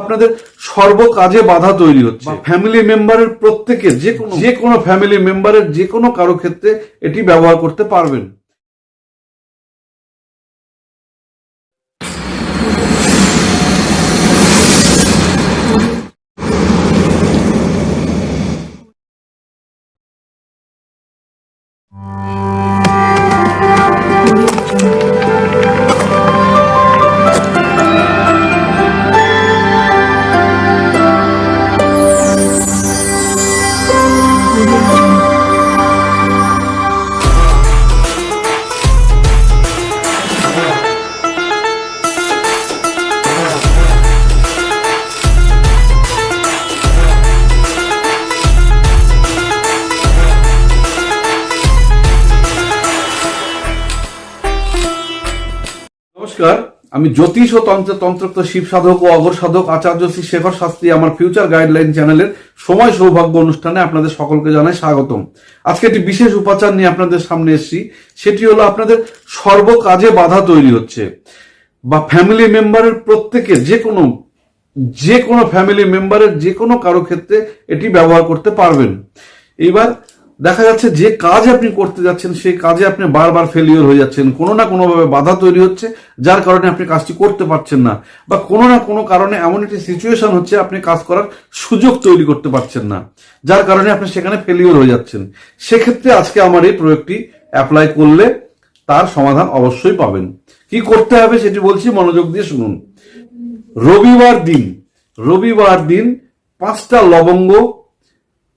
আপনাদের সর্বকাজে বাধা তৈরি হচ্ছে। ফ্যামিলি মেম্বারের প্রত্যেকের যে কোনো যে কোনো ফ্যামিলি মেম্বারের যে কোনো কারও ক্ষেত্রে এটি ব্যবহার করতে পারবেন। নমস্কার, আমি জ্যোতিষ ও তন্ত্র তন্ত্রক্ত শিব সাধক ও অগর সাধক আচার্য শ্রী শেখর শাস্ত্রী আমার ফিউচার গাইডলাইন চ্যানেলের সময় সৌভাগ্য অনুষ্ঠানে আপনাদের সকলকে জানাই স্বাগতম। আজকে একটি বিশেষ উপাচার নিয়ে আপনাদের সামনে এসেছি, সেটি হলো আপনাদের সর্বকাজে বাধা তৈরি হচ্ছে। বা ফ্যামিলি মেম্বারের প্রত্যেকে যে কোনো যে কোনো ফ্যামিলি মেম্বারের যে কোনো কারও ক্ষেত্রে এটি ব্যবহার করতে পারবেন। এইবার দেখা যাচ্ছে যে কাজ আপনি করতে যাচ্ছেন, সেই কাজে আপনি বারবার ফেলিওর হয়ে যাচ্ছেন। কোনো না কোনোভাবে বাধা তৈরি হচ্ছে, যার কারণে আপনি কাজটি করতে পারছেন না। বা কোনো না কোনো কারণে এমন একটি সিচুয়েশন হচ্ছে, আপনি কাজ করার সুযোগ তৈরি করতে পারছেন না, যার কারণে আপনি সেখানে ফেলিওর হয়ে যাচ্ছেন। সেক্ষেত্রে আজকে আমার এই প্রয়োগটি অ্যাপ্লাই করলে তার সমাধান অবশ্যই পাবেন। কি করতে হবে সেটি বলছি, মনোযোগ দিয়ে শুনুন। রবিবার দিন রবিবার দিন পাঁচটা লবঙ্গ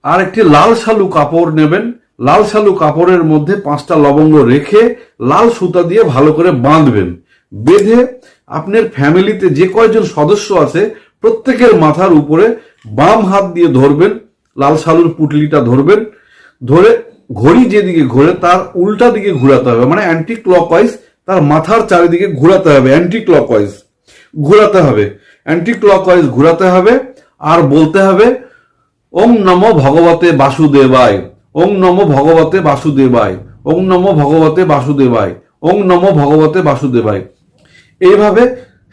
আর একটি লাল শালু কাপড় নেবেন। লাল শালু কাপড়ের মধ্যে পাঁচটা লবঙ্গ রেখে লাল সুতা দিয়ে ভালো করে বাঁধবেন। বেঁধে আপনার ফ্যামিলিতে যে কয়জন সদস্য আছে, প্রত্যেকের মাথার উপরে বাম হাত দিয়ে ধরবেন, লাল শালুর পুটলিটা ধরবেন। ধরে ঘড়ি যেদিকে ঘোরে, তার উল্টা দিকে ঘোরাতে হবে। মানে অ্যান্টি ক্লকওয়াইজ তার মাথার চারিদিকে ঘোরাতে হবে। অ্যান্টি ক্লকওয়াইজ ঘোরাতে হবে। অ্যান্টি ক্লকওয়াইজ ঘোরাতে হবে। আর বলতে হবে ওং নম ভগবতে বাসুদেবায়, ওং নম ভগবতে বাসুদেবায়, ওং নম ভগবতে বাসুদেবায়, ওং নম ভগবতে বাসুদেবায়। এইভাবে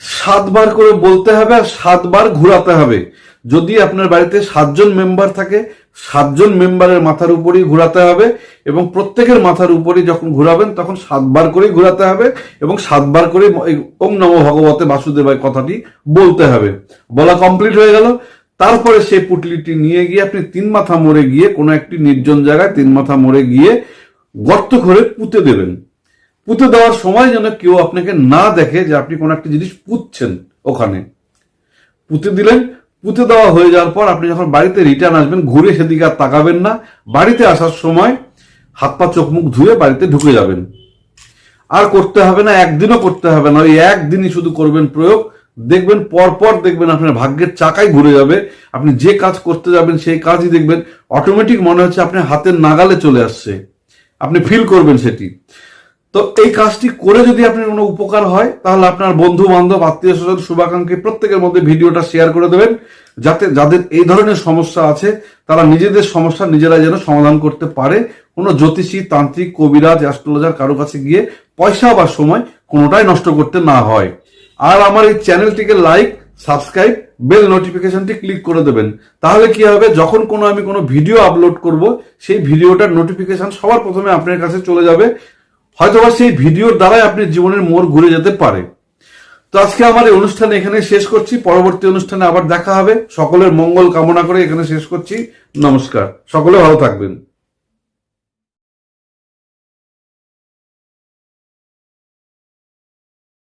সাতবার করে বলতে হবে আর সাতবার ঘোরাতে হবে। যদি আপনার বাড়িতে সাতজন মেম্বার থাকে, সাতজন মেম্বারের মাথার উপরেই ঘোরাতে হবে এবং প্রত্যেকের মাথার উপরেই যখন ঘোরাবেন তখন সাতবার করেই ঘোরাতে হবে এবং সাতবার করে এই ওং নম ভগবতে বাসুদেবায় কথাটি বলতে হবে। বলা কমপ্লিট হয়ে গেল। তারপরে সেই পুটলিটি নিয়ে গিয়ে আপনি তিন মাথা মোড়ে গিয়ে কোনো একটি নির্জন জায়গায় তিন মাথা মোড়ে গিয়ে গর্ত করে পুঁতে দেবেন। পুঁতে দেওয়ার সময় যেন কেউ আপনাকে না দেখে যে আপনি কোনো একটা জিনিস পুঁতছেন ওখানে। পুঁতে দিলেন, পুঁতে দেওয়া হয়ে যাওয়ার পর আপনি যখন বাড়িতে রিটার্ন আসবেন, ঘুরে সেদিকে আর তাকাবেন না। বাড়িতে আসার সময় হাত পা, চোখ, মুখ ধুয়ে বাড়িতে ঢুকে যাবেন। আর করতে হবে না, একদিনও করতে হবে না, ওই একদিনই শুধু করবেন প্রয়োগ। দেখবেন, পরপর দেখবেন আপনার ভাগ্যের চাকাই ঘুরে যাবে। আপনি যে কাজ করতে যাবেন, সেই কাজই দেখবেন অটোমেটিক মনে হচ্ছে আপনার হাতের নাগালে চলে আসছে। আপনি ফিল করবেন সেটি। তো এই কাজটি করে যদি আপনার কোনো উপকার হয়, তাহলে আপনার বন্ধু বান্ধব আত্মীয় স্বজন শুভাকাঙ্ক্ষী প্রত্যেকের মধ্যে ভিডিওটা শেয়ার করে দেবেন। যাতে যাদের এই ধরনের সমস্যা আছে, তারা নিজেদের সমস্যা নিজেরা যেন সমাধান করতে পারে। কোনো জ্যোতিষী, তান্ত্রিক, কবিরাজ, অ্যাস্ট্রোলজার কারও কাছে গিয়ে পয়সা বা সময় কোনোটাই নষ্ট করতে না হয়। আর আমার এই চ্যানেলটিকে লাইক সাবস্ক্রাইব বেল নোটিফিকেশনটি ক্লিক করে দেবেন। তাহলে কি হবে? যখন কোনো আমি কোনো ভিডিও আপলোড করব, সেই ভিডিওটার নোটিফিকেশন সবার প্রথমে আপনার কাছে চলে যাবে। হয়তোবা সেই ভিডিওর দ্বারাই আপনি জীবনের মোড় ঘুরে যেতে পারে। তো আজকে আমার এই অনুষ্ঠান এখানে শেষ করছি। পরবর্তী অনুষ্ঠানে আবার দেখা হবে। সকলের মঙ্গল কামনা করে এখানে শেষ করছি। নমস্কার। সকলে ভালো থাকবেন।